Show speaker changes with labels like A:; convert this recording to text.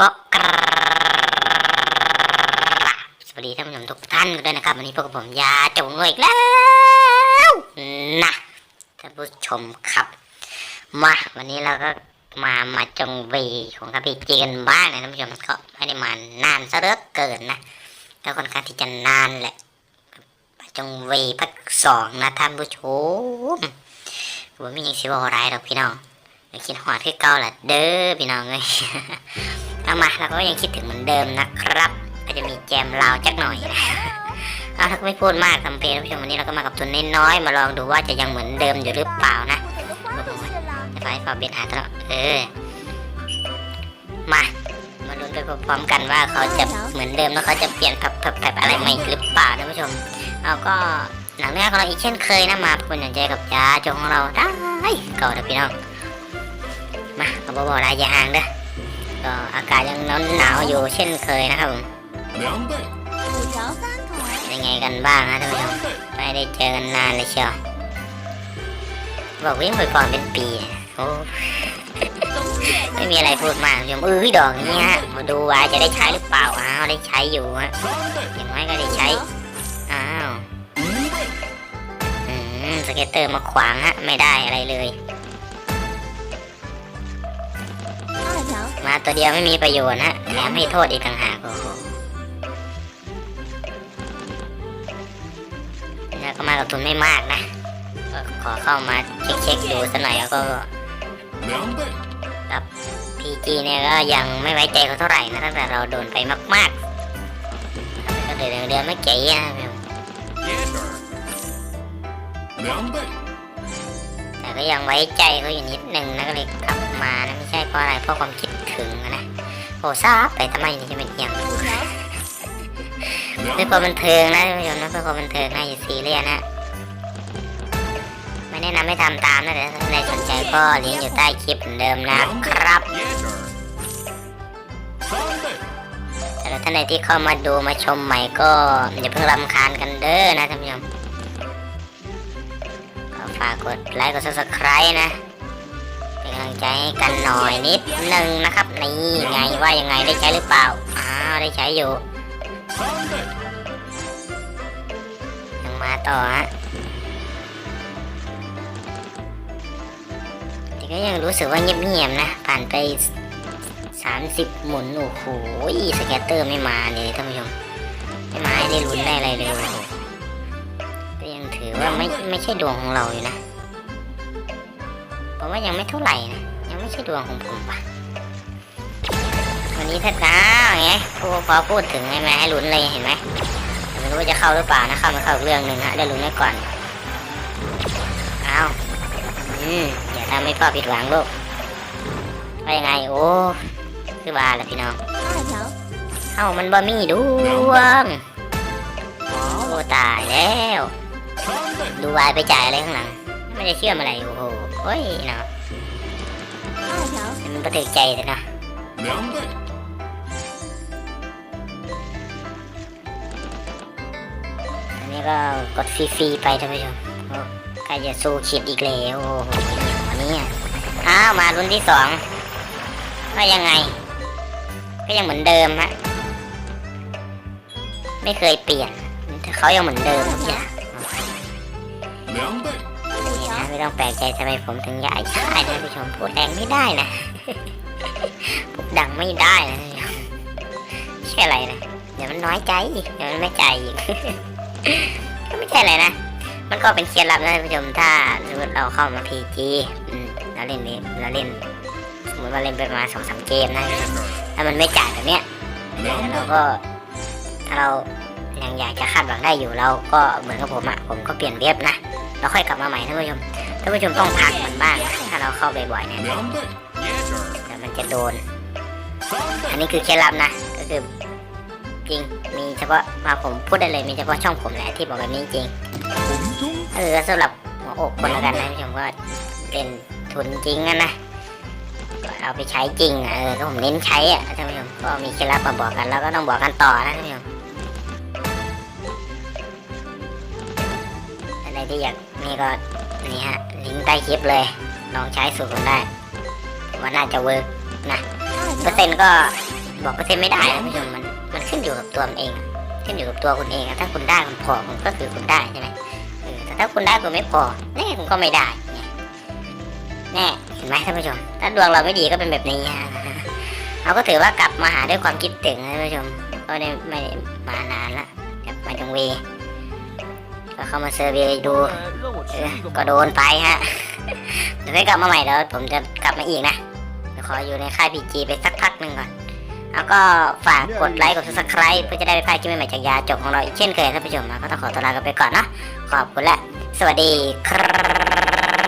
A: ก็กราสวัสดีท่านผู้ชมทุกท่านด้วยนะครับ วันนี้พวกผมยาจงงวยอีกแล้วนะท่านผู้ชมครับ มาวันนี้เราก็มามาจงวีของกับพี่จีกันบ้างนะท่านผู้ชมก็ไม่ได้มานานซะเหลือเกินนะแล้วค่อนข้างที่จะนานแหละมาจงวีพักสองนะท่านผู้ชมผมไม่ยังสิบอะไรหรอกพี่น้องคิดหอดคือเก่าแหละเด้อพี่น้องเลย เอามาเราก็ยังคิดถึงเหมือนเดิมนะครับก็จะมีแจมลาวจักหน่อยเอาถ้าไม่พูดมากทำเพลงท่านผู้ชมวันนี้เราก็มากับทุนน้อยๆมาลองดูว่าจะยังเหมือนเดิมอยู่หรือเปล่านะไปฟาเบียนหาตัวเออมามาลุ้นไปพร้อมๆกันว่าเขาจะเหมือนเดิมแล้วเขาจะเปลี่ยนแบบแบบอะไรใหม่หรือเปล่าท่านผู้ชมเอาก็หนังเรื่องของเราอีกเช่นเคยนะมาคุณอย่างใจกับจ้าจงของเราได้เก่าเถอะพี่น้องมาเอาบอกอะไรอย่าห่างเด้อ ก็อากาศยังร้อนหนาวอยู่เช่นเคยนะครับผมยังไงกันบ้างนะท่านผู้ชมไม่ได้เจอกันนานเลยเชียวบอกวิ่งไปก่อนเป็นปีโอ้ไม่มีอะไรพูดมากชมเอ้ยดอกนี้ฮะมาดูว่าจะได้ใช้หรือเปล่าอ้าวได้ใช้อยู่ฮะอย่างน้อยก็ได้ใช้อ้าวสเก็ตเตอร์มาขวางฮะไม่ได้อะไรเลย มาตัวเดียวไม่มีประโยชน์นะแถมให้โทษอีกต่างหากโอ้โหแล้วก็มากับทุนไม่มากนะขอเข้ามาเช็คๆดูสักหน่อยแล้วก็
B: ครับ
A: พีจีเนี่ยก็ยังไม่ไว้ใจเขาเท่าไหร่นะตั้งแต่เราโดนไปมากๆก็เดือนเดือนไม่เก๋อะแต่ก็ยังไว้ใจเขาอยู่นิดนึงนะก็เลยขับ เพราะอะไรเพราะความคิดถึงนะโอ้ซาบไปทำไมนี่จะเป็นเอียงเพื่อความบันเทิงนะท่านผู้ชมนะเพื่อความบันเทิงนะอย่าซีเรียสนะไม่แนะนำให้ทำตามนะแต่ถ้าใครสนใจก็ลิงก์อยู่ใต้คลิปเหมือนเดิมนะครับแต่รัท่านใดที่เข้ามาดูมาชมใหม่ก็อย่าเพิ่งรำคาญกันเด้อนะท่านผู้ชมฝากกดไลค์กดซับสไคร b e นะ เป็นกำลังใจให้กันหน่อยนิดนึงนะครับ นี่ไงว่ายังไงได้ใช้หรือเปล่า อ้าวได้ใช้อยู่，ยังมาต่อฮะแต่ก็ยังรู้สึกว่าเงียบๆนะ ผ่านไป 30 หมุน โอ้โหสแกตเตอร์ไม่มาเลยท่านผู้ชม ไม่มาให้ได้ลุ้นได้อะไรเลยโอ้โหก็ยังถือว่าไม่ไม่ใช่ดวงของเราอยู่นะ ผมว่ายังไม่เท่าไหร่นะ ยังไม่ใช่ดวงของผมปะวันนี้ถ้าจ้วไงพูกพอพูดถึงไงแม่ให้ลุนเลยเห็นไหมไม่รู้ว่าจะเข้าหรือเปล่านะเข้าไม่เข้าเรื่องหนึ่งฮะเดี๋ยวลุ้นไว้ก่อนเอาอืมอย่าทำให้พ่อผิดหวังลูกว่ายังไงโอ้คือบาแล้วพี่น้องเอ้ามันบะมี่ดวงโอ้ตายแล้ว ดูวายไปจ่ายอะไรข้างหลังไม่ได้เชื่อมอะไรโอ้โห โอ้ยเนาะมันประทึกใจเลยนะอันนี้ก็กดฟรีๆไปท่านผู้ชมใครจะสู้ขีดอีกแล้วโอ้โหวันนี้อ้าวมารุ่นที่สองก็ยังไง ก็ยังเหมือนเดิมฮะไม่เคยเปลี่ยนเขายังเหมือนเดิมทุกอย่าง ไม่ต้องแปลกใจทำไมผมถึงย้ายค่ายนะท่านผู้ชมพูดแรงไม่ได้นะพูดดังไม่ได้นะใช่อะไรนะเดี๋ยวมันน้อยใจอีกเดี๋ยวมันไม่ใจอีกก็ไม่ใช่อะไรนะมันก็เป็นเคล็ดลับนะท่านผู้ชมถ้าสมมติเราเข้ามาพีจีเราเล่นนี้เราเล่นสมมติว่าเล่นไปประมาณสองสามเกมนะถ้ามันไม่จ่ายแบบเนี้ยเรา，ก็ถ้าเรายังอยากจะคาดหวังได้อยู่เราก็เหมือนกับผมอะผมก็เปลี่ยนเว็บนะเราค่อยกลับมาใหม่ท่านผู้ชม ท่านผู้ชมต้องพักมันบ้าง ถ้าเราเข้าบ่อยๆเนี่ยแต่มันจะโดน อันนี้คือเคล็ดลับนะ ก็คือจริง มีเฉพาะมาผมพูดได้เลย มีเฉพาะช่องผมแหละที่บอกแบบนี้จริง เออสำหรับหัวอกคนละกันนะท่านผู้ชมก็เป็นทุนจริงนะนะเอาไปใช้จริงเออผมเน้นใช้อะท่านผู้ชมก็มีเคล็ดลับมาบอกกันแล้วก็ต้องบอกกันต่อนะท่านผู้ชมอะไรที่อยากนี่ก็นี่ฮะ ลิงก์ใต้คลิปเลยลองใช้สูตรผมได้ผมว่าน่าจะเวิร์กนะ
C: 二
A: เปอ
C: 条
A: ร์เซ็นต์ก็บอกเปอร์เซ็นต์ไม่ได้ท่านผู้ชมมันมันขึ้นอยู่กับตัวมันเอง ขึ้นอยู่กับตัวคุณเองอะถ้าคุณได้คุณพอคุณก็คือคุณได้ใช่ไหมเออแต่ถ้าคุณได้คุณไม่พอแน่คุณก็ไม่ได้เนี่ยแน่เห็นไหมท่านผู้ชม ถ้าดวงเราไม่ดีก็เป็นแบบนี้ฮะเราก็ถือว่ากลับมาหาด้วยความคิดถึงนะท่านผู้ชมก็ได้ไม่ได้มานานละกลับมาจังเว ก็เข้ามาเซอร์เวียดูก็โดนไปฮะเดี๋ยวไม่กลับมาใหม่แล้วผมจะกลับมาอีกนะขออยู่ในค่ายพีจีไปสักพักหนึ่งก่อนแล้วก็ฝากกดไลค์กดซับสไครต์เพื่อจะได้ไปพลาดคลิปใหม่จากยาจบของเราอีกเช่นเคยท่านผู้ชมก็ต้องขอตัวลาไปก่อนนะขอบคุณและ สวัสดีครับ